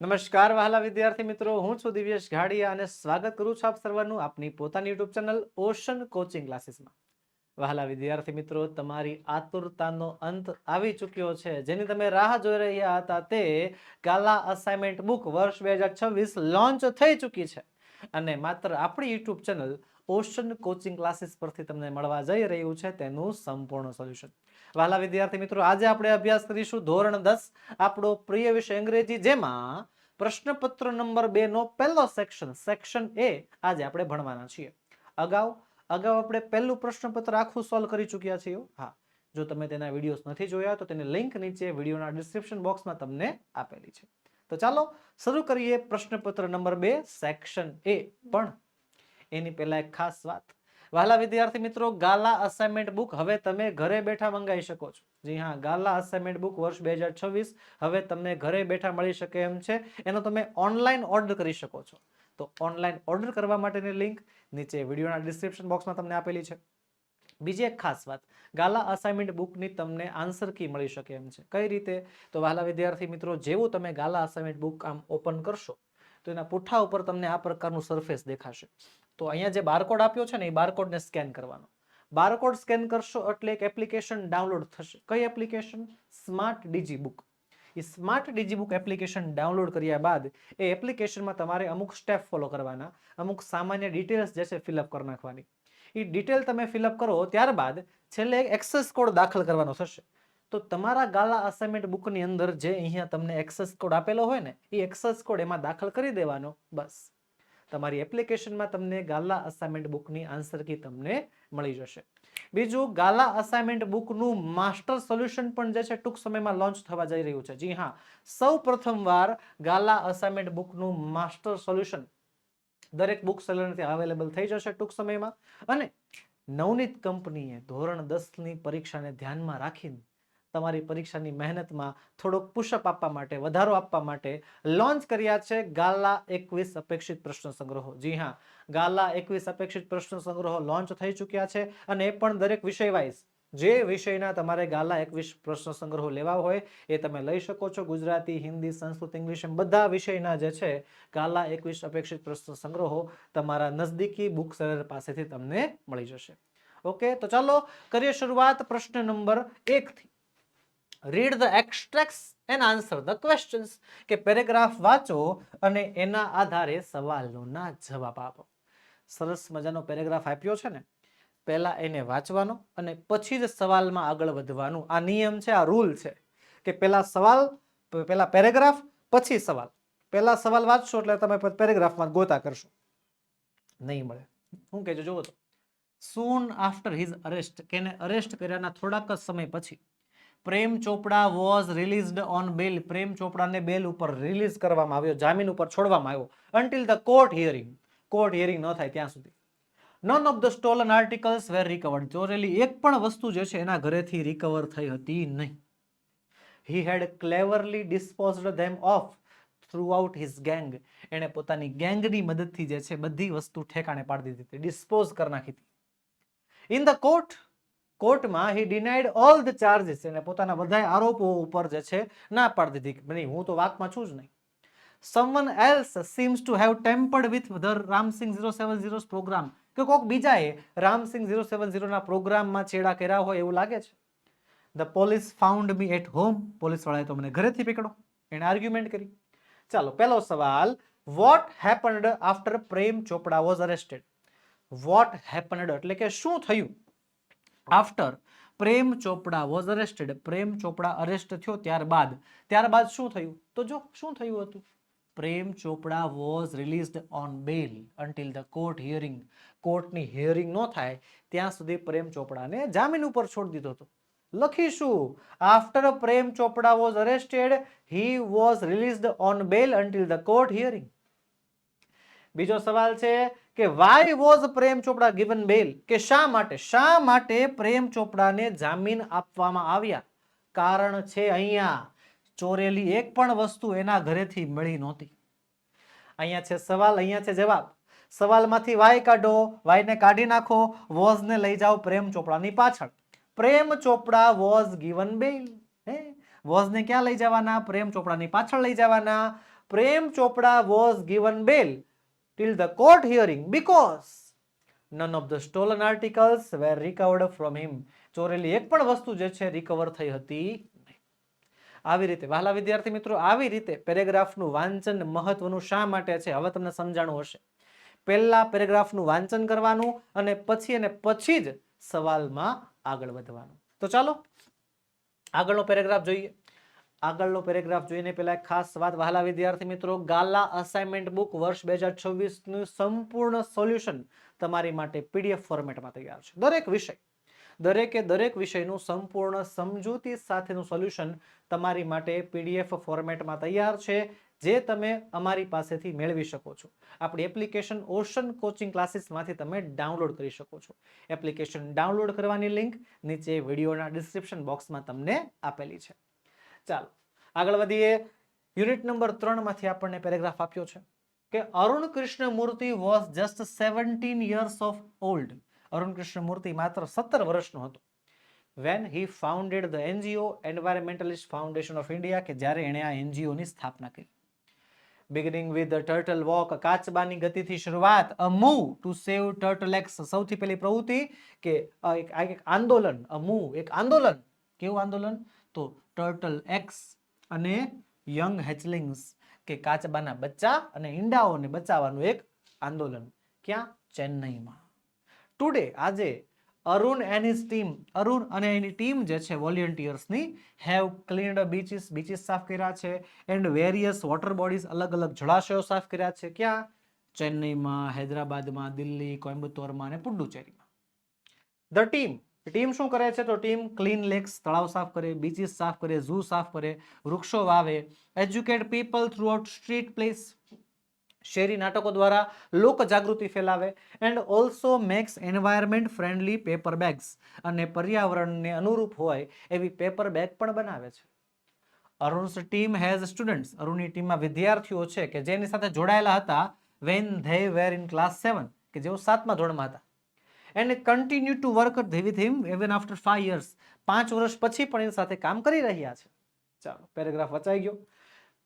નમસ્કાર વહાલા વિદ્યાર્થી મિત્રો, હું છું દિવ્યેશ ઘાડિયા અને સ્વાગત કરું છું આપ સર્વનું આપની પોતાની યુટ્યુબ ચેનલ ઓશન કોચિંગ ક્લાસીસમાં વહાલા વિદ્યાર્થી મિત્રો, તમારી આતુરતાનો અંત આવી ચૂક્યો છે. જેની તમે રાહ જોઈ રહ્યા હતા તે ગાલા અસાઇનમેન્ટ બુક વર્ષ બે હજાર છવ્વીસ લોન્ચ થઈ ચૂકી છે. અને માત્ર આપણી YouTube channel ocean coaching classes પરથી તમને મળવા જઈ રહ્યું છે તેનું સંપૂર્ણ સોલ્યુશન વાલા વિદ્યાર્થી મિત્રો, આજે આપણે અભ્યાસ કરીશું ધોરણ દસ, આપણો પ્રિય વિષય અંગ્રેજી, જેમાં પ્રશ્નપત્ર નંબર બે નો પહેલો સેક્શન સેક્શન એ આજે આપણે ભણવાના છીએ. અગાઉ અગાઉ આપણે પહેલું પ્રશ્નપત્ર આખું સોલ્વ કરી ચૂક્યા છીએ હા. જો તમે તેના વિડીયોઝ નથી જોયા તો તેની લિંક નીચે વિડીયોના ડિસ્ક્રિપ્શન બોક્સમાં તમને આપેલી છે. તો ચાલો, શરૂ કરીએ પ્રશ્નપત્ર નંબર બે સેક્શન એ પણ. એની પહેલા એક ખાસ વાત. વાલા વિદ્યાર્થી મિત્રો, ગાલા અસાઇનમેન્ટ બુક હવે તમે ઘરે બેઠા મંગાવી શકો છો. જી હા, ગાલા અસાઇનમેન્ટ બુક વર્ષ બે હજાર છવ્વીસ હવે તમને ઘરે બેઠા મળી શકે એમ છે. એનો તમે ઓનલાઈન ઓર્ડર કરી શકો છો. તો ઓનલાઈન ઓર્ડર કરવા માટેની લિંક નીચે વિડીયોના ડિસ્ક્રિપ્શન બોક્સમાં તમને આપેલી છે. બીજી એક ખાસ વાત, ગાલા અસાઇનમેન્ટ બુકની તમને આન્સર કી મળી શકે એમ છે. કઈ રીતે? તો વહાલા વિદ્યાર્થી મિત્રો, જેવું તમે ગાલા અસાઇનમેન્ટ બુક આમ ઓપન કરશો, તો એના પુઠ્ઠા ઉપર તમને આ પ્રકારનું સરફેસ દેખાશે. તો અહીંયા જે બારકોડ આપ્યો છે ને, એ બારકોડને સ્કેન કરવાનો. બારકોડ સ્કેન કરશો એટલે એક એપ્લિકેશન ડાઉનલોડ થશે. કઈ એપ્લિકેશન સ્માર્ટ ડીજી બુક એ smart DG book application download કર્યા બાદ એ એપ્લિકેશનમાં તમારે અમુક સ્ટેપ ફોલો કરવાના. અમુક સામાન્ય ડિટેલ્સ જે છે ફિલઅપ કરી નાખવાની. એ ડિટેલ તમે ફિલઅપ કરો ત્યારબાદ છેલ્લે એક્સેસ કોડ દાખલ કરવાનો થશે. તો તમારા ગાલા અસાઇનમેન્ટ બુકની અંદર જે અહીંયા તમને એક્સેસ કોડ આપેલો હોય ને, એ એક્સેસ કોડ એમાં દાખલ કરી દેવાનો. બસ. તમારી એપ્લિકેશનમાં તમને ગાલા અસાઇનમેન્ટ બુકની આન્સર કી તમને મળી જશે. બીજું, ગાલા અસાઇનમેન્ટ બુકનું માસ્ટર સોલ્યુશન પણ જે છે, ટૂંક સમયમાં લોન્ચ થવા જઈ રહ્યું છે. જી હા, સૌ પ્રથમવાર ગાલા અસાઇનમેન્ટ બુકનું માસ્ટર સોલ્યુશન દરેક બુક સેલરથી અવેલેબલ થઈ જશે ટૂંક સમયમાં. અને નવનીત કંપનીએ ધોરણ દસની પરીક્ષાને ધ્યાનમાં રાખીને તમારી પરીક્ષાની મહેનતમાં થોડોક પુશઅપ આપવા માટે, વધારો આપવા માટે લોન્ચ કર્યા છે ગાલા એકવીસ અપેક્ષિત પ્રશ્ન સંગ્રહો. જી હા, ગાલા એકવીસ અપેક્ષિત પ્રશ્ન સંગ્રહો લોન્ચ થઈ ચૂક્યા છે અને એ પણ દરેક વિષય વાઇઝ જે વિષયના તમારે ગાલા એકવીસ પ્રશ્ન સંગ્રહો લેવા હોય એ તમે લઈ શકો છો. ગુજરાતી, હિન્દી, સંસ્કૃત, ઇંગ્લિશ એમ બધા વિષયના જે છે ગાલા એકવીસ અપેક્ષિત પ્રશ્ન સંગ્રહો તમારા નજદીકી બુક સેલર પાસેથી તમને મળી જશે. ઓકે, તો ચાલો કરીએ શરૂઆત પ્રશ્ન નંબર એકથી read the extracts and answer the questions કે પેરેગ્રાફ વાંચો અને એના આધારે સવાલોના જવાબ આપો. સરસ મજાનો પેરેગ્રાફ આપ્યો છે ને. પહેલા એને વાંચવાનો અને પછી જ સવાલમાં આગળ વધવાનું. આ નિયમ છે, આ રૂલ છે. કે પહેલા સવાલ, પહેલાં પેરેગ્રાફ, પછી સવાલ. પહેલા સવાલ વાંચશો એટલે તમે પેરેગ્રાફમાં ગોતા કરશો. નહીં મળે. શું કહેજો, જુઓ તો. સૂન આફ્ટર હિઝ અરેસ્ટ કે એને અરેસ્ટ કર્યાના થોડાક જ સમય પછી. Prem Chopra was released on bail Prem ચોપડાને bail ઉપર રિલીઝ કરવામાં આવ્યો, જામીન ઉપર છોડવામાં આવ્યો. Until the court hearing court hearing ન થાય ત્યાં સુધી. None of the stolen articles were recovered ચોરેલી એક પણ વસ્તુ જે છે એના ઘરેથી રિકવર થઈ હતી નહીં. He had cleverly disposed them of throughout his gang એણે પોતાની ગેંગની મદદથી જે છે બધી વસ્તુ ઠેકાણે પાડી દીધી હતી. ડિસ્પોઝ કરી નાખી હતી. ઇન ધ કોર્ટ કોર્ટમાં he denied all the charges એને પોતાના બધા આરોપો ઉપર જે છે ના પાડી દીધી. નહીં હું તો વાકમાં છું જ નહીં. Someone else seems to have tampered with the Ramsingh zero seven zero program કે કોઈક બીજાએ રામસિંગ ઝીરો સેવન ઝીરોના પ્રોગ્રામમાં છેડા કર્યા હોય એવું લાગે છે. The police found me at home પોલીસવાળાએ તો મને ઘરેથી પકડો. એને આર્ગ્યુમેન્ટ કરી. ચાલો પહેલો સવાલ. Vote happened after Prem Chopra was arrested vote happened એટલે કે શું થયું? After Prem Chopra was arrested Prem Chopra arrest થયો ત્યારબાદ. ત્યારબાદ શું થયું? તો જો, શું થયું હતું? Prem Chopra was released on bail until the court hearing કોર્ટની હિયરિંગ ન થાય, ત્યાં સુધી પ્રેમ ચોપડાને જામીન ઉપર છોડી દીધો હતો. લખીશું. After Prem Chopra was arrested he was released on bail until the court hearing બીજો સવાલ છે કે why was Prem Chopra given બેલ કે શા માટે? શા માટે પ્રેમ ચોપડાને જામીન આપવામાં આવ્યા? કારણ છે અહીંયા, ચોરેલી એક પણ વસ્તુ એના ઘરેથી મળી નહોતી. અહીંયા છે સવાલ, અહીંયા છે જવાબ. સવાલમાંથી વાય કાઢો વાયને કાઢી નાખો વોઝને લઈ જાઓ પ્રેમ ચોપડાની પાછળ. પ્રેમ ચોપડા વોઝ ગિવન બેલ હે? વોઝને ક્યાં લઈ જવાના? પ્રેમ ચોપડાની પાછળ લઈ જવાના. Prem Chopra was given bail till the court hearing because none of the stolen articles were recovered from him. ચોરેલી એક પણ વસ્તુ જે છે રિકવર થઈ હતી આવી રીતે. વહાલા વિદ્યાર્થી મિત્રો, આવી રીતે પેરેગ્રાફનું વાંચન મહત્વનું શા માટે છે? હવે તમને સમજાણું હશે. પહેલા પેરેગ્રાફનું વાંચન કરવાનું અને પછી અને પછી જ સવાલમાં આગળ વધવાનું. તો ચાલો, આગળનો પેરેગ્રાફ જોઈએ. આગળનો પેરેગ્રાફ જોઈને પહેલા ખાસ વાત વહાલા વિદ્યાર્થી મિત્રો ગાલા અસાઇનમેન્ટ બુક વર્ષ બે હજાર છવ્વીસનું સંપૂર્ણ સોલ્યુશન તમારી માટે પીડીએફ ફોર્મેટમાં તૈયાર છે. દરેક વિષય, દરેકે દરેક વિષયનું સંપૂર્ણ સમજૂતી સાથેનું સોલ્યુશન તમારી માટે પીડીએફ ફોર્મેટમાં તૈયાર છે, જે તમે અમારી પાસેથી મેળવી શકો છો. આપણી એપ્લિકેશન ઓશન કોચિંગ ક્લાસીસમાંથી તમે ડાઉનલોડ કરી શકો છો. એપ્લિકેશન ડાઉનલોડ કરવાની લિંક નીચે વિડીયોના ડિસ્ક્રિપ્શન બોક્સમાં તમને આપેલી છે. ચાલો, આગળ વધીએ. યુનિટ નંબર ત્રણમાંથી આપણને પેરેગ્રાફ આપ્યો છે કે Arun Krishna Murthy was just seventeen years of old Arun Krishna Murthy માત્ર સત્તર વર્ષનો હતો. When he founded the NGO environmentalist foundation of India કે જ્યારે એણે આ એનજીઓની સ્થાપના કરી. બિગિનિંગ વિથ ટર્ટલ વોક કાચબાની ગતિથી શરૂઆત a move to save turtle ex સૌથી પહેલી પ્રવૃત્તિ કે એક આંદોલન અ મૂવ એક આંદોલન. કેવું આંદોલન? તો ટર્ટલ એક્સ અને યંગ હેચલિંગ્સ કે કાચબાના બચ્ચા અને ઈંડાઓને બચાવવાનું એક આંદોલન ક્યાં? ચેન્નઈમાં. ટુડે આજે Arun and his team Arun અને એની ટીમ જે છે વોલેન્ટિયર્સની હેવ ક્લીન્ડ બીચીસ બીચીસ સાફ કર્યા છે એન્ડ વેરિયસ વોટર બોડીઝ અલગ અલગ જળાશયો સાફ કર્યા છે ક્યાં? ચેન્નઈમાં, હૈદરાબાદમાં, દિલ્હી, કોઇમ્બતુરમાં અને પુડુચેરીમાં. ધ ટીમ ટીમ શું કરે છે? તો ટીમ ક્લીન લેક્સ, તળાવ સાફ કરે, બીચીસ સાફ કરે, ઝૂ સાફ કરે, વૃક્ષો વાવે, educate people throughout street place, શેરી નાટકો દ્વારા લોક જાગૃતિ ફેલાવે, and also makes environment friendly paper bags અને પર્યાવરણને અનુરૂપ હોય એવી પેપર બેગ પણ બનાવે છે. Arun's team has students. અરુણની ટીમમાં વિદ્યાર્થીઓ છે કે જેની સાથે જોડાયેલા હતા when they were in class seven, કે જેઓ સાતમા ધોરણમાં હતા. And continue to work with him even after five years પાંચ વર્ષ પછી પણ એની સાથે કામ કરી રહ્યા છે. ચાલો, પેરેગ્રાફ વચાઈ ગયો.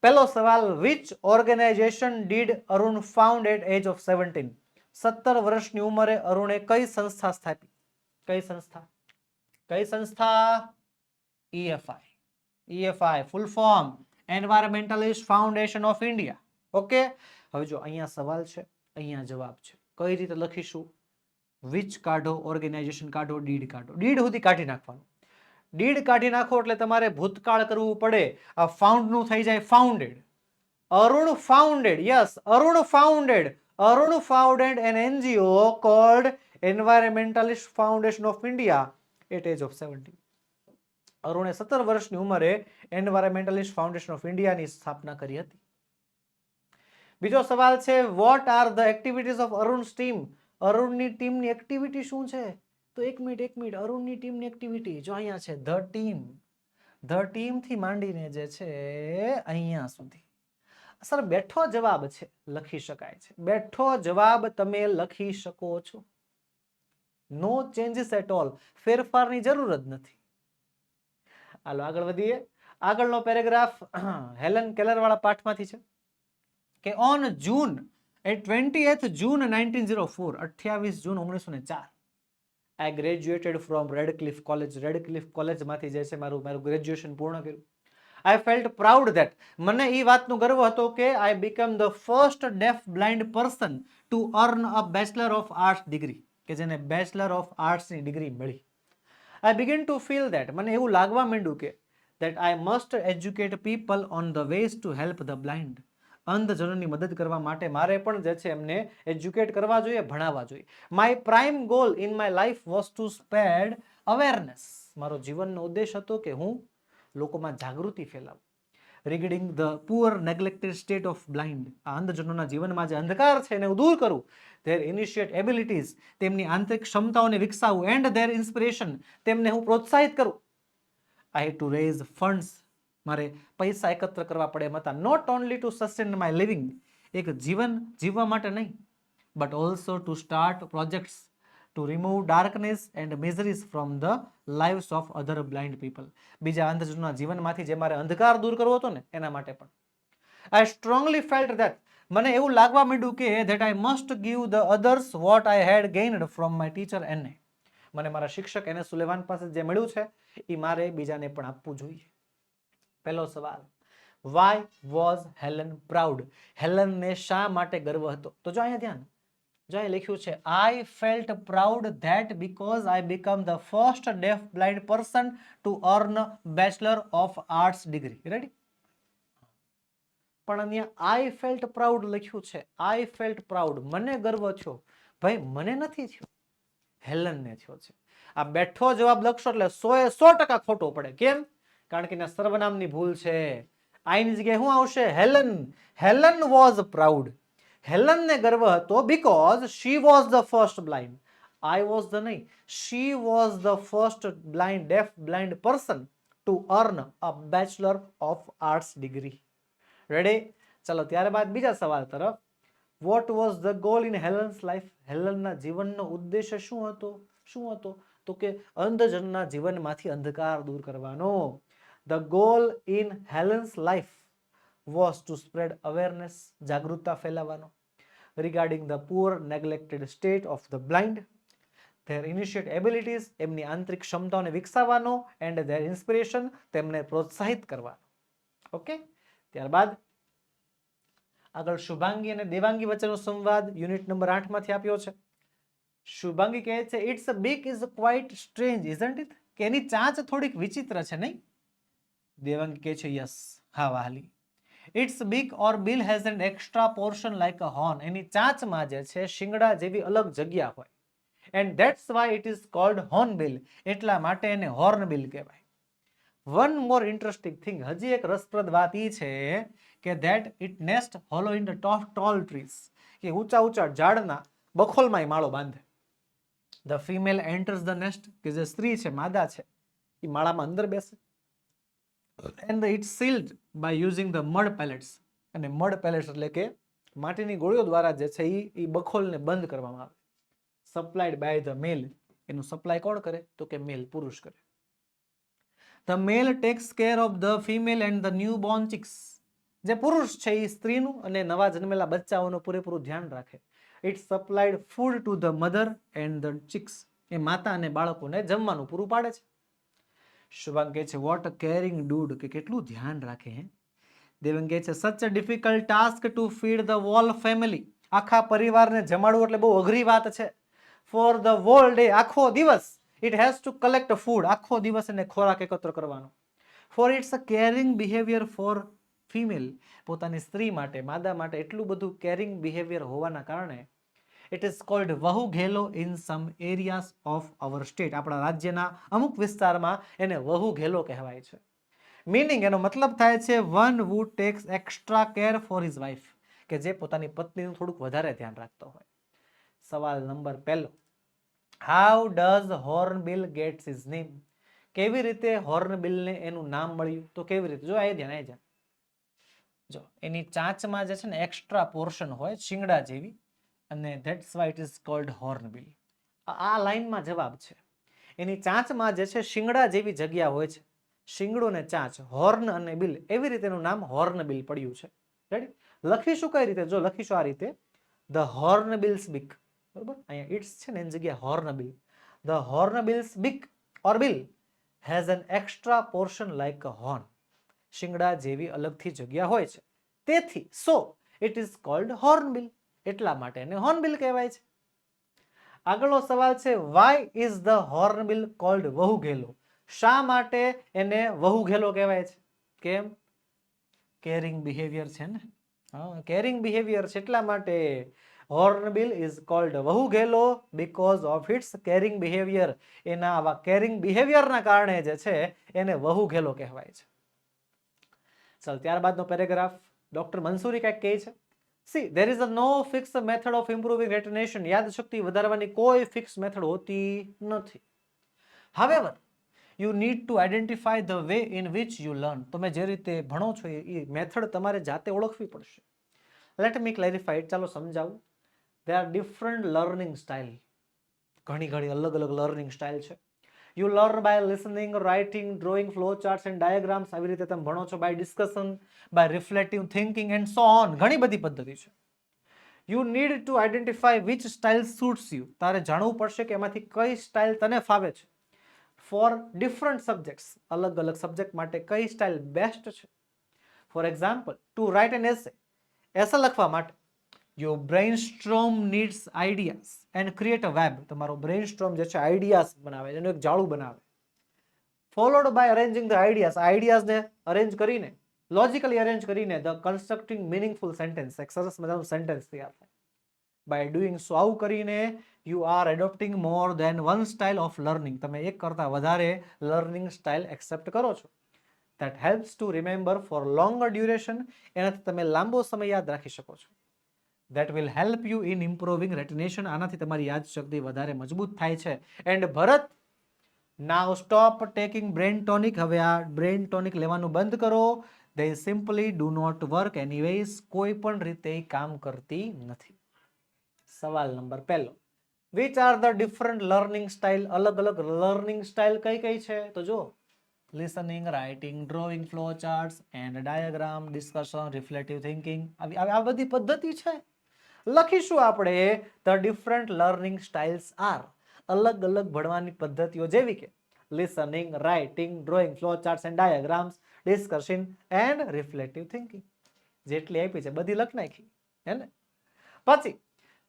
પહેલો સવાલ which organisation did Arun found at age of seventeen સત્તર વર્ષની ઉંમરે અરુણે કઈ સંસ્થા સ્થાપી? કઈ સંસ્થા? કઈ સંસ્થા? EFI EFI full form environmentalist foundation of India okay હવે જો અહીંયા સવાલ છે, અહીંયા જવાબ છે. કઈ રીતે લખીશું? વિચ કાઢો ઓર્ગેનાઇઝેશન કાઢો ડીડ કાઢો. ડીડ સુધી કાઢી નાખવાનું. ડીડ કાઢી નાખો એટલે તમારે ભૂતકાળ કરવું પડે. આ ફાઉન્ડનું થઈ જાય founded Arun founded yes Arun founded Arun founded an NGO called environmentalist foundation of India at age of seventy અરુણે સત્તર વર્ષની ઉંમરે એન્વાયરમેન્ટલિસ્ટ ફાઉન્ડેશન ઓફ ઇન્ડિયાની સ્થાપના કરી હતી. બીજો સવાલ છે what are the activities of Arun's team અરુણની ટીમની એક્ટિવિટી શું છે? તો એક મિનિટ એક મિનિટ. અરુણની ટીમની એક્ટિવિટી જો અહીંયા છે ધ ટીમ ધ ટીમથી માંડીને જે છે, અહીંયા સુધી. સર, બેઠો જવાબ છે, લખી શકાય છે. બેઠો જવાબ તમે લખી શકો છો. નો ચેન્જીસ એટ ઓલ ફેરફારની જરૂર જ નથી. હાલો, આગળ વધીએ. આગળનો પેરેગ્રાફ હેલન કેલર વાળા પાઠમાંથી છે. કે on June a twenty eighth June nineteen zero four, અઠ્યાવીસ જૂન ઓગણીસો ને ચાર. I graduated from Radcliffe college Radcliffe કોલેજમાંથી જે છે મારું મારું ગ્રેજ્યુએશન પૂર્ણ કર્યું. આઈ ફેલ્ટ પ્રાઉડ ધેટ મને એ વાતનો ગર્વ હતો કે I become the first deaf blind person to earn a bachelor of arts degree કે જેને બેચલર ઓફ આર્ટ્સની ડિગ્રી મળી. I begin to feel that મને એવું લાગવા માંડ્યું કે that I must educate people on the ways to help the blind. અંધજનોની મદદ કરવા માટે મારે પણ જે છે એમને એજ્યુકેટ કરવા જોઈએ, ભણાવવા જોઈએ. My prime goal in my life was to spread awareness મારો જીવનનો ઉદ્દેશ હતો કે હું લોકોમાં જાગૃતિ ફેલાવું. Regarding the poor neglected state of blind આ અંધજનોના જીવનમાં જે અંધકાર છે એને હું દૂર કરું. ધેર ઇનિશિયેટ એબિલિટીઝ તેમની આંતરિક ક્ષમતાઓને વિકસાવું એન્ડ ધેર ઇન્સ્પિરેશન તેમને હું પ્રોત્સાહિત કરું. I have to raise funds મારે પૈસા એકત્ર કરવા પડે એમ હતા. Not only to sustain my living એક જીવન જીવવા માટે નહીં but also to start projects to remove darkness and miseries from the lives of other blind people બીજા અંધજનોના જીવનમાંથી જે મારે અંધકાર દૂર કરવો હતો ને, એના માટે પણ. આઈ સ્ટ્રોંગલી ફેલ્ટ ધેટ મને એવું લાગવા માંડ્યું કે that I must give the others what I had gained from my teacher એને. મને મારા શિક્ષક એને સુલેવાન પાસે જે મળ્યું છે એ મારે બીજાને પણ આપવું જોઈએ. પહેલો સવાલ. વાય વોઝ હેલન પ્રાઉડ હેલનને શા માટે ગર્વ હતો? તો જો અહીંયા ધ્યાન. જો અહીં લખ્યું છે I felt proud that because I become the first deaf blind person to earn bachelor of arts degree ready પણ અહીંયા આઈ ફેલ્ટ પ્રાઉડ લખ્યું છે. આઈ ફેલ્ટ પ્રાઉડ મને ગર્વ થયો. ભાઈ, મને નથી થયો. હેલનને થયો છે. આ બેઠો જવાબ લખશો એટલે સો એ સો ટકા ખોટો પડે. કેમ? કારણ કે એના સર્વનામની ભૂલ છે. આઈની જગ્યાએ શું આવશે? હેલન. હેલન વોઝ પ્રાઉડ હેલનને ગર્વ હતો because she was the first blind I was the નહીં. She was the first blind deaf blind person to earn a bachelor of arts degree ready ચલો, ત્યારબાદ બીજા સવાલ તરફ. What was the goal in Helen's life હેલનના જીવનનો ઉદ્દેશ્ય શું હતો? શું હતો? તો કે અંધજનના જીવનમાંથી અંધકાર દૂર કરવાનો. The goal in Helen's life was to spread awareness જાગૃતતા ફેલાવવાનો regarding the poor neglected state of the blind their initiate abilities એમની આંતરિક ક્ષમતાઓને વિકસાવવાનો એન્ડ ધેર ઇન્સ્પિરેશન તેમને પ્રોત્સાહિત કરવાનો ઓકે ત્યારબાદ આગળ શુભાંગી અને દેવાંગી વચ્ચેનો સંવાદ યુનિટ નંબર આઠમાંથી આપ્યો છે. શુભાંગી કહે છે it's a beak is quite strange isn't it કે એની ચાંચ થોડીક વિચિત્ર છે, નહીં? દેવાંગી કહે છે યસ હા વાલી its beak or bill has an extra portion like a horn એની ચાંચમાં જે છે શિંગડા જેવી અલગ જગ્યા હોય and that's why it is called horn bill એટલા માટે એને હોર્ન બિલ કહેવાય વન મોર ઇન્ટરેસ્ટિંગ થિંગ હજી એક રસપ્રદ વાત એ છે કે that it nest hollow in the top tall trees કે ઊંચા ઊંચા ઝાડના બખોલમાં માળો બાંધે. The female enters the nest કે જે સ્ત્રી છે, માદા છે એ માળામાં અંદર બેસે. And it sealed by using the mud pellets અને મડ પેલેટ્સ એટલે કે માટીની ગોળીઓ દ્વારા જે છે એ એ બખોલને બંધ કરવામાં આવે. સપ્લાયડ બાય ધ મેલ એનું સપ્લાય કોણ કરે? તો કે મેલ પુરુષ કરે. The male takes care of the female and the new born chicks જે પુરુષ છે એ સ્ત્રીનું અને નવા જન્મેલા બચ્ચાઓનું પૂરેપૂરું ધ્યાન રાખે. It supplied food to the mother and the chicks એ માતા અને બાળકોને જમવાનું પૂરું પાડે છે. શુભાંગ કહે છે વોટ અ કેરિંગ ડૂડ કે કેટલું ધ્યાન રાખે, હે? દેવંગ કહે છે such a difficult task to feed the whole family આખા પરિવારને જમાડવું એટલે બહુ અઘરી વાત છે. ફોર ધ વોલ ડે આખો દિવસ it has to collect food આખો દિવસ એને ખોરાક એકત્ર કરવાનો. For it's a caring behaviour for female પોતાની સ્ત્રી માટે, માદા માટે એટલું બધું કેરિંગ બિહેવિયર હોવાના કારણે ઇટ ઇઝ કોલ્ડ વહુ ઘેલો in some areas of our state આપણા રાજ્યના અમુક વિસ્તારમાં એને વહુ ઘેલો કહેવાય છે. મિનિંગ એનો મતલબ થાય છે one who takes extra care for his wife કે જે પોતાની પત્નીનું થોડુંક વધારે ધ્યાન રાખતો હોય. સવાલ નંબર પહેલો. How does hornbill gets is name કેવી રીતે હોર્નબિલને એનું નામ મળ્યું? તો કેવી રીતે? જો આ ધ્યાન આવી જાય જો, એની ચાંચમાં જે છે ને એક્સ્ટ્રા પોર્શન હોય, શિંગડા જેવી અને that's why it is called hornbill આ લાઇનમાં જવાબ છે. એની ચાંચમાં જે છે, શિંગડા જેવી જગ્યા હોય છે. શિંગડું ને ચાંચ હોર્ન અને બિલ એવી રીતેનું નામ હોર્નબિલ પડ્યું છે. રેડી લખીશું કઈ રીતે? જો લખીશું આ રીતે. ધ હોર્નબિલ્સ બીક બરોબર? અહીંયા ઇટ્સ છે ને, એની જગ્યાએ hornbill the hornbill's beak or bill has an extra portion like a horn શિંગડા જેવી અલગથી જગ્યા હોય છે. તેથી so it is called hornbill એટલા માટે એને હોર્નબિલ કહેવાય છે. આગળનો સવાલ છે why is the hornbill called વહુ ઘેલો શા માટે એને વહુ ઘેલો કહેવાય છે? કેમ? કેરિંગ બિહેવિયર છે ને? કેરિંગ બિહેવિયર છે એટલા માટે હોર્નબિલ ઇઝ કોલ્ડ વહુ ઘેલો because of its caring behaviour એના આવા કેરિંગ બિહેવિયરના કારણે જે છે, એને વહુ ઘેલો કહેવાય છે. ચાલ, ત્યારબાદનો પેરેગ્રાફ ડૉક્ટર મંસૂરી કંઈક કહે છે? See there is a no fix method of improving retention યાદશક્તિ વધારવાની કોઈ ફિક્સ મેથડ હોતી નથી however you need to identify the way in which you learn તમે જે રીતે ભણો છો એ મેથડ તમારે જાતે ઓળખવી પડશે લેટ મી ક્લેરિફાઈડ ચાલો સમજાવું they are different learning style ઘણી ઘણી અલગ અલગ લર્નિંગ સ્ટાઇલ છે you learn by listening writing drawing flow charts and diagrams આવી રીતે તમે ભણો છો by discussion by reflective thinking and so on ઘણી બધી પદ્ધતિ છે. You need to identify which style suits you તારે જાણવું પડશે કે એમાંથી કઈ સ્ટાઇલ તને ફાવે છે. ફોર ડિફરન્ટ સબ્જેક્ટ્સ અલગ અલગ સબ્જેક્ટ માટે કઈ સ્ટાઇલ બેસ્ટ છે? For example to write an essay essay લખવા માટે your brainstorm needs ideas and create a web તમારો બ્રેઇન સ્ટ્રોમ જે છે આઈડિયાઝ બનાવે, એનું એક જાળું બનાવે. Followed by arranging the ideas આઈડિયાઝને arrange કરીને લોજિકલી અરેન્જ કરીને ધ કન્સ્ટ્રક્ટિંગ મિનિંગફુલ સેન્ટેન્સ એક સરસ મજાનું સેન્ટેન્સ તૈયાર થાય. બાય ડુઈંગ સો આવું કરીને you are adopting more than one style of learning તમે એક કરતાં વધારે લર્નિંગ સ્ટાઇલ એક્સેપ્ટ કરો છો. That helps to remember for longer duration એનાથી તમે લાંબો સમય યાદ રાખી શકો છો. That will help you in improving retention આનાથી તમારી યાદશક્તિ વધારે મજબૂત થાય છે. And Bharat now stop taking brain tonic હવે આ બ્રેન ટોનિક લેવાનું બંધ કરો. They simply do not work anyways કોઈ પણ રીતે કામ કરતી નથી. સવાલ નંબર પહેલો. Which are the different learning style અલગ અલગ લર્નિંગ સ્ટાઇલ કઈ કઈ છે? તો જો listening writing drawing flow charts and diagram discussion reflective thinking આવી આ બધી પદ્ધતિ છે. લખીશું આપણે the different learning styles are. અલગ અલગ ભણવાની પદ્ધતિઓ જેવી કે listening, writing, drawing, flow charts and diagrams, discussion and reflective thinking. જેટલી આપી છે, બધી લખ નાખી. હે ને? પછી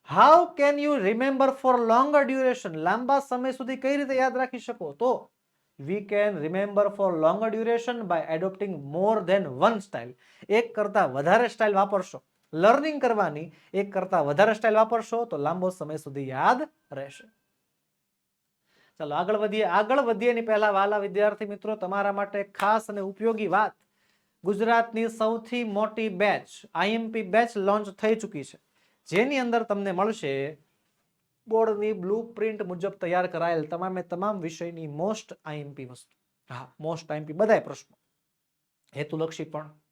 how can you remember for longer duration લાંબા સમય સુધી કઈ રીતે યાદ રાખી શકો? તો we can remember for longer duration by adopting more than one style એક કરતાં વધારે સ્ટાઇલ વાપરશો. લર્નિંગ કરવાની એક કરતાં વધારે સ્ટાઇલ વાપરશો તો લાંબો સમય સુધી યાદ રહેશે. ચાલો આગળ વધીએ. આગળ વધીએ એની પહેલા વાલા વિદ્યાર્થી મિત્રો, તમારા માટે ખાસ અને ઉપયોગી વાત. ગુજરાતની સૌથી મોટી બેચ આઈએમપી બેચ લોન્ચ થઈ ચૂકી છે. જેની અંદર તમને મળશે બોર્ડની બ્લુ પ્રિન્ટ મુજબ તૈયાર કરાયેલ તમામે તમામ વિષયની મોસ્ટ આઈએમપી વસ્તુ. હા મોસ્ટ આઈએમપી બધાય પ્રશ્નો. હેતુલક્ષી પણ.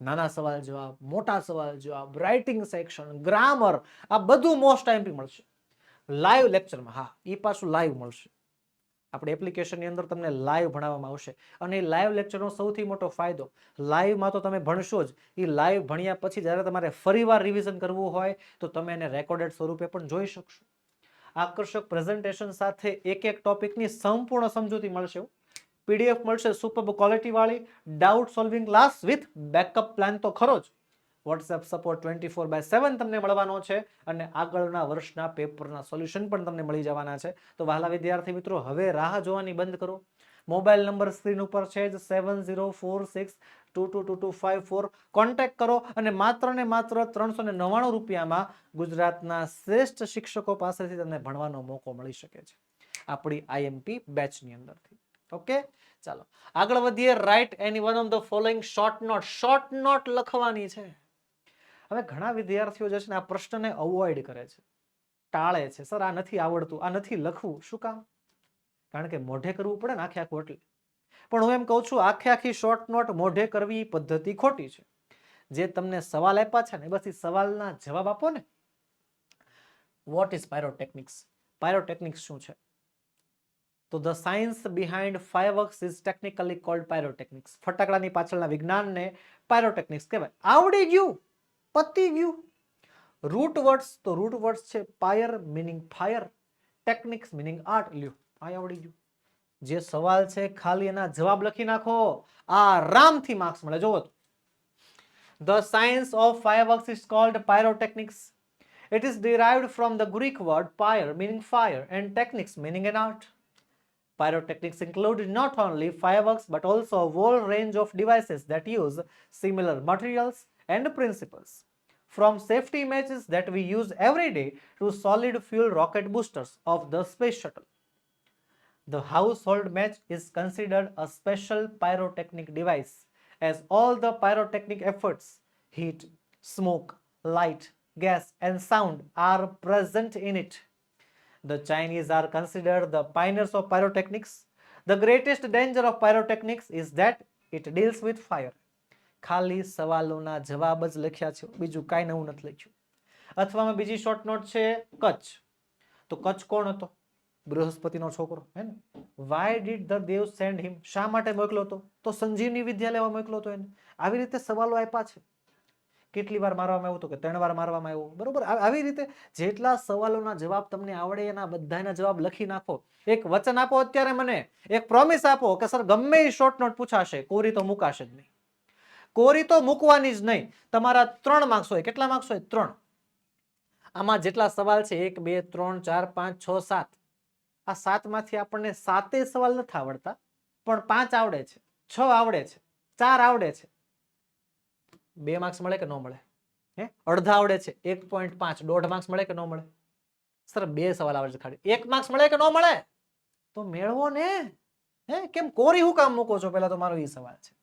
નાના સવાલ જવાબ, મોટા સવાલ જવાબ રાઇટિંગ સેક્શન ગ્રામર આ બધું મોસ્ટ આઈએમપી મળશે. લાઈવ લેક્ચરમાં હા એ પાછું લાઈવ મળશે. આપણે એપ્લિકેશનની અંદર તમને લાઈવ ભણાવવામાં આવશે. અને એ લાઈવ લેક્ચરનો સૌથી મોટો ફાયદો લાઈવમાં તો તમે ભણશો જ. એ લાઈવ ભણ્યા પછી જ્યારે તમારે ફરીવાર રિવિઝન કરવું હોય, તો તમે એને રેકોર્ડેડ સ્વરૂપે પણ જોઈ શકશો. આકર્ષક પ્રેઝન્ટેશન સાથે એક એક ટોપિકની સંપૂર્ણ સમજૂતી મળશે પીડીએફ મળશે સુપર ક્વોલિટી વાળી. Doubt solving class with backup plan તો ખરો જ. WhatsApp support twenty four by seven તમને મળવાનો છે અને આગળના વર્ષના પેપરના સોલ્યુશન પણ તમને મળી જવાના છે. તો વહાલા વિદ્યાર્થી મિત્રો, હવે રાહ જોવાની બંધ કરો. મોબાઈલ નંબર સ્ક્રીન ઉપર છે જ seven zero four six two two two two five four contact કરો અને માત્ર ને માત્ર ત્રણસો ને નવ્વાણું રૂપિયામાં ગુજરાતના શ્રેષ્ઠ શિક્ષકો પાસેથી તમને ભણવાનો મોકો મળી શકે છે. આપણી આઈએમપી બેચની અંદરથી. ઓકે ચાલો. આગળ વધીએ. Write any one of the following short note short note લખવાની છે. હવે ઘણા વિદ્યાર્થીઓ જે છે ને આ પ્રશ્નને અવોઇડ કરે છે. ટાળે છે. સર, આ નથી આવડતું. આ નથી લખવું. શું કામ? કારણ કે મોઢે કરવું પડે ને આખે આખું એટલે. પણ હું એમ કહું છું, આખે આખી શોર્ટ નોટ મોઢે કરવી પદ્ધતિ ખોટી છે. જે તમને સવાલ આપ્યા છે ને બસ એ સવાલના જવાબ આપો ને. વોટ ઇઝ પાયરોટેકનિક્સ પાયરોટેકનિક્સ શું છે? તો the science behind fireworks is technically called pyrotechnics ફટાકડાની પાછળના વિજ્ઞાનને પાયરોટેકનિક્સ કહેવાય આવડી ગયું પતી ગયું રૂટ વર્ડ્સ તો રૂટ વર્ડ્સ છે pyre meaning fire technics meaning art લ્યો આ આવડી ગયું જે સવાલ છે ખાલી એના જવાબ લખી નાખો આરામથી માર્ક્સ મળે જોવો તો The science of fireworks is called pyrotechnics. It is derived from the Greek word pyre, meaning fire, and technics, meaning an art. Pyrotechnics include not only fireworks but also a whole range of devices that use similar materials and principles. From safety matches that we use every day to solid fuel rocket boosters of the space shuttle. The household match is considered a special pyrotechnic device as all the pyrotechnic efforts, heat, smoke, light, gas, and sound are present in it. The Chinese are considered the pioneers of pyrotechnics. The greatest danger of pyrotechnics is that it deals with fire. ખાલી સવાલોના જવાબ જ લખ્યા છે. બીજું કાંઈ નવું નથી લખ્યું. અથવામાં બીજી શોર્ટ નોટ છે, કચ્છ. તો કચ્છ કોણ હતો? બૃહસ્પતિનો છોકરો, હે ને? Why did the dev send him શા માટે મોકલો હતો? તો સંજીવની વિદ્યા લેવા મોકલ્યો હતો એને. આવી રીતે સવાલો આપ્યા છે. કેટલી વાર મારવામાં આવ્યું તો કે ત્રણ વાર મારવામાં આવ્યું? બરોબર? આવી રીતે જેટલા સવાલોના જવાબ તમને આવડે, એના બધાના જવાબ લખી નાખો. એક વચન આપો અત્યારે મને. એક પ્રોમિસ આપો કે, સર, ગમે એ શોર્ટ નોટ પૂછાશે, કોરી તો મુકાશે જ નહીં. કોરી તો મૂકવાની જ નહીં. તમારા ત્રણ માર્ક્સ હોય. કેટલા માર્ક્સ હોય? ત્રણ. આમાં જેટલા સવાલ છે, એક, બે, ત્રણ, ચાર, પાંચ, છ, સાત. આ સાતમાંથી આપણને સાતે સવાલ નથી આવડતા, પણ પાંચ આવડે છે. છ આવડે છે. ચાર આવડે છે. બે માર્ક્સ મળે કે ન મળે? હે? અડધા આવડે છે. એક પોઈન્ટ પાંચ. દોઢ માર્ક્સ મળે કે ન મળે? સર, બે સવાલ આવડે છે ખાલી. એક માર્ક્સ મળે કે ન મળે? તો મેળવો ને. હે? કેમ કોરી હું કામ મૂકો છો? પહેલા તો મારો એ સવાલ છે.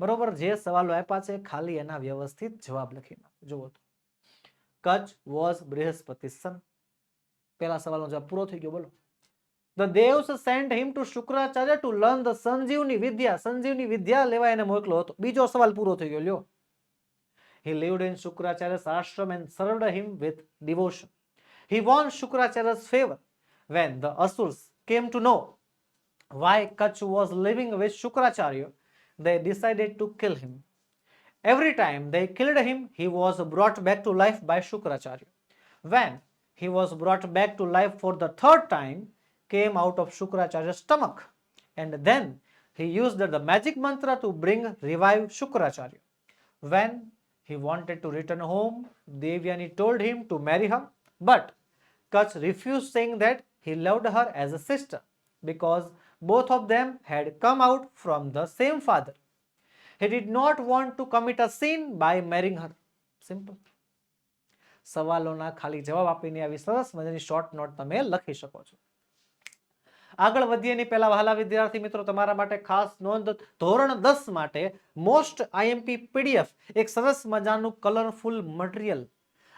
બરોબર? જે સવાલો આપ્યા છે, ખાલી એના વ્યવસ્થિત જવાબ લખી જુઓ તો. Kacha was Brihaspati son. પહેલા સવાલનો જવાબ પૂરો થઈ ગયો. બોલો. The devs sent him to Shukracharya to learn the Sanjeevani vidya Sanjeevani vidya લેવા એને મોકલો હતો. બીજો સવાલ પૂરો થઈ ગયો. લ્યો. He lived in Shukracharya's ashram and served him with devotion. He won Shukracharya's favor when the Asuras came to know why Kach was living with Shukracharya. They decided to kill him. Every time they killed him, he was brought back to life by Shukracharya. When he was brought back to life for the third time, came out of Shukracharya's stomach, and then he used the magic mantra to bring revive Shukracharya. When he wanted to return home, Devyani told him to marry her, but Kach refused, saying that he loved her as a sister because both of them had come out from the same father. He did not want to commit a sin by marrying her. Simple. સવાલોના ખાલી જવાબ આપીને આવી સરસ મજાની short note તમે લખી શકો છો આગળ વધીએ ની પહેલા વહાલા વિદ્યાર્થી મિત્રો, તમારા માટે ખાસ નોંધ, ધોરણ દસ માટે મોસ્ટ આઈએમપી પીડીએફ એક સરસ મજાનું કલરફુલ મટીરિયલ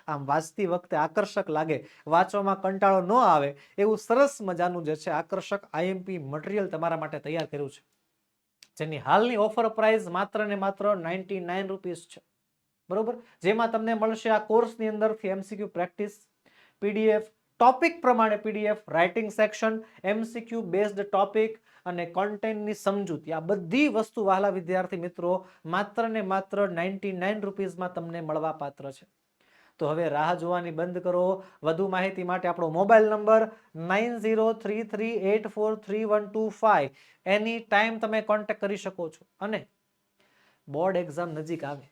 આમ વાંચતી વખતે આકર્ષક લાગે, વાંચવામાં કંટાળો ન આવે, એવું સરસ મજાનું જે છે આકર્ષક આઈએમપી મટીરિયલ તમારા માટે તૈયાર કર્યું છે. જેની હાલની ઓફર પ્રાઇસ માત્ર ને માત્ર નાઇન્ટી નાઇન રૂપીસ છે. બરોબર? જેમાં તમને મળશે આ કોર્સની અંદરથી એમસીક્યુ પ્રેક્ટિસ પીડીએફ ટોપિક પ્રમાણે PDF, writing section, MCQ, based topic અને કોન્ટેન્ટની સમજૂતી. આ બધી વસ્તુ વહાલા વિદ્યાર્થી મિત્રો માત્ર ને માત્ર નાઇન્ટી નાઇન રૂપીઝમાં તમને મળવા પાત્ર છે. તો હવે રાહ જોવાની બંધ કરો. વધુ માહિતી માટે આપણો mobile number nine zero three three eight four three one two five. Any time તમે કોન્ટેક્ટ કરી શકો છો. અને બોર્ડ એક્ઝામ નજીક આવે.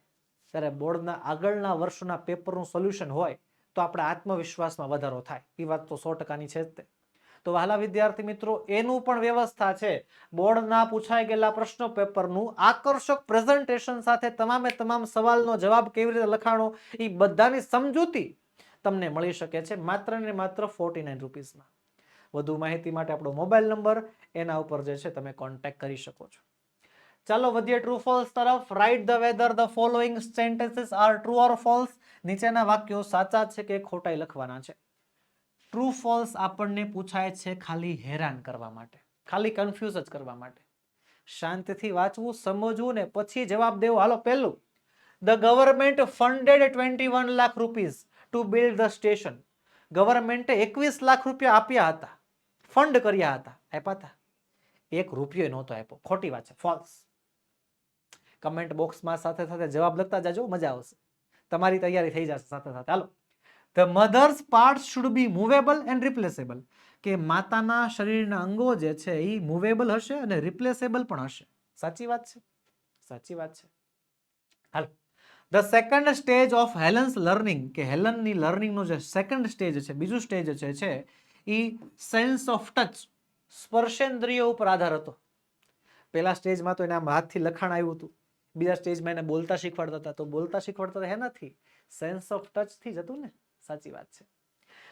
ત્યારે બોર્ડના આગળના વર્ષોના પેપરનું સોલ્યુશન હોય તો આપણા આત્મવિશ્વાસમાં વધારો થાય. એ વાત તો સો ટકાની છે જ તે. તો વહાલા વિદ્યાર્થી મિત્રો, એનું પણ વ્યવસ્થા છે. બોર્ડના પૂછાઈ ગયેલા પ્રશ્નો પેપરનું આકર્ષક પ્રેઝન્ટેશન સાથે તમામે તમામ સવાલનો જવાબ કેવી રીતે લખાણો એ બધાની સમજૂતી તમને મળી શકે છે માત્ર ને માત્ર ફોર્ટી નાઇન રૂપીઝમાં વધુ માહિતી માટે આપણો મોબાઈલ નંબર એના ઉપર જે છે તમે કોન્ટેક્ટ કરી શકો છો. ચાલો વધીએ ટ્રુ ફોલ્સ તરફ. Write the whether the following sentences are true or false નીચેના વાક્યો સાચા છે કે ખોટા લખવાના છે? ટ્રુ ફોલ્સ આપણને પૂછાય છે ખાલી હેરાન કરવા માટે, ખાલી કન્ફ્યુઝ જ કરવા માટે. શાંતિથી વાંચવું, સમજવું ને પછી જવાબ દેવો. હાલો, પહેલું. The government funded twenty one lakh rupees to build the station ગવર્મેન્ટે એકવીસ લાખ રૂપિયા આપ્યા હતા, ફંડ કર્યા હતા, આપ્યા હતા. એક રૂપિયો નહોતો આપ્યો. ખોટી વાત છે ફોલ્સ કમેન્ટ બોક્સમાં સાથે સાથે જવાબ લખતા જાજો, મજા આવશે. તમારી તૈયારી થઈ જશે સાથે સાથે. હાલો. The mother's part should be movable and replaceable કે માતાના શરીરના અંગો જે છે એ મૂવેબલ હશે અને રિપ્લેસેબલ પણ હશે. સાચી વાત છે? સાચી વાત છે. હાલો. The second stage of Helen's learning કે હેલનની લર્નિંગનો જે સેકન્ડ સ્ટેજ છે, બીજું સ્ટેજ છે એ સેન્સ ઓફ ટચ સ્પર્શેન્દ્રિય ઉપર આધાર હતો. પહેલા સ્ટેજમાં તો એને હાથથી લખાણ આવ્યું હતું. બીજા સ્ટેજમાં એને બોલતા શીખવાડતા હતા. તો બોલતા શીખવાડતા હતા એનાથી સેન્સ ઓફ ટચથી જ હતું ને? સાચી વાત છે.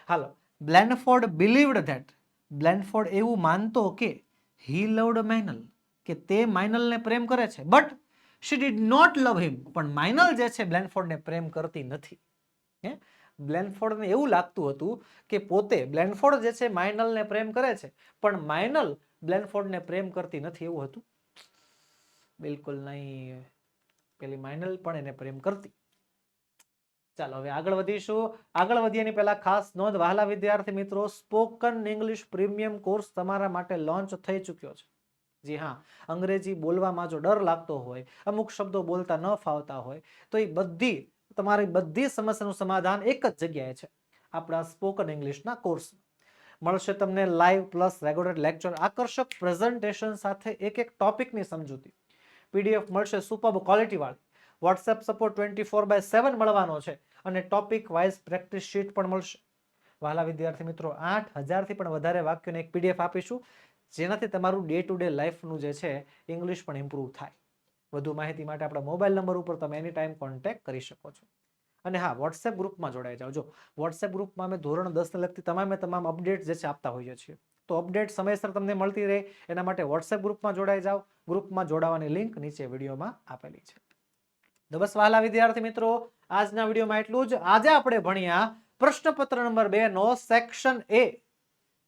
હાલો બ્લેન્ડફોર્ડ બિલીવડ ધેટ બ્લેન્ડફોર્ડ એવું માનતો કે હી લવડ માઇનલ કે તે માઇનલને પ્રેમ કરે છે. But she did not love him પણ માઇનલ જે છે બ્લેન્ડફોર્ડને પ્રેમ કરતી નથી. હે? બ્લેન્ડફોર્ડને એવું લાગતું હતું કે પોતે બ્લેન્ડફોર્ડ જે છે માઇનલને પ્રેમ કરે છે. પણ માઇનલ બ્લેન્ડફોર્ડને પ્રેમ કરતી નથી એવું હતું. બિલકુલ નહીં. પેલી માઇનલ પણ એને પ્રેમ કરતી. ચાલો, હવે આગળ વધીશું. આગળ વધીએની પહેલા ખાસ નોંધ. વહાલા વિદ્યાર્થી મિત્રો, સ્પોકન ઇંગ્લિશ પ્રીમિયમ કોર્સ તમારા માટે લોન્ચ થઈ ચૂક્યો છે. જી હા, અંગ્રેજી બોલવામાં જો ડર લાગતો હોય, અમુક શબ્દો બોલતા ન ફાવતા હોય, તો એ બધી, તમારી બધી સમસ્યાનું સમાધાન એક જ જગ્યાએ છે આપણા સ્પોકન ઇંગ્લિશના કોર્સ મળશે તમને લાઈવ પ્લસ રેકોર્ડેડ લેક્ચર, આકર્ષક પ્રેઝન્ટેશન સાથે એક એક ટોપિકની સમજૂતી. પીડીએફ મળશે super ક્વોલિટીવાળી WhatsApp support twenty four by seven મળવાનો છે અને ટોપિક વાઇઝ પ્રેક્ટિસ શીટ પણ મળશે. વહાલા વિદ્યાર્થી મિત્રો, આઠ હજારથી પણ વધારે વાક્યોને એક પીડીએફ આપીશું, જેનાથી તમારું ડે ટુ ડે લાઈફનું જે છે ઇંગ્લિશ પણ ઇમ્પ્રૂવ થાય. વધુ માહિતી માટે આપણા મોબાઈલ નંબર ઉપર તમે એની ટાઈમ કોન્ટેક્ટ કરી શકો છો. અને હા વોટ્સએપ ગ્રુપમાં જોડાઈ જાઓ. જો વોટ્સએપ ગ્રુપમાં અમે ધોરણ દસને લગતી તમામે તમામ અપડેટ જે છે આપતા હોઈએ છીએ. તો અપડેટ સમયસર તમને મળતી રહે. એના માટે વોટ્સએપ ગ્રુપમાં જોડાઈ જાઓ. ગ્રુપમાં જોડાવાની લિંક નીચે વિડીયોમાં આપેલી છે. તો બસ વહાલા વિદ્યાર્થી મિત્રો, આજના વિડીયોમાં એટલું જ. આજે આપણે ભણ્યા પ્રશ્નપત્ર નંબર બે નો સેક્શન એ.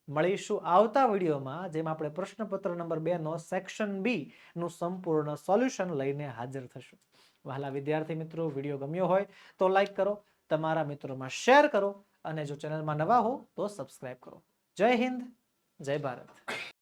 મળીશું આવતા વિડીયોમાં, જેમાં આપણે પ્રશ્નપત્ર નંબર બે નો સેક્શન બી નું સંપૂર્ણ સોલ્યુશન લઈને હાજર થશું. વહાલા વિદ્યાર્થી મિત્રો, વીડિયો ગમ્યો હોય તો લાઈક કરો, તમારા મિત્રોમાં શેર કરો, અને જો ચેનલમાં નવા હો તો સબસ્ક્રાઈબ કરો. જય હિન્દ. જય ભારત.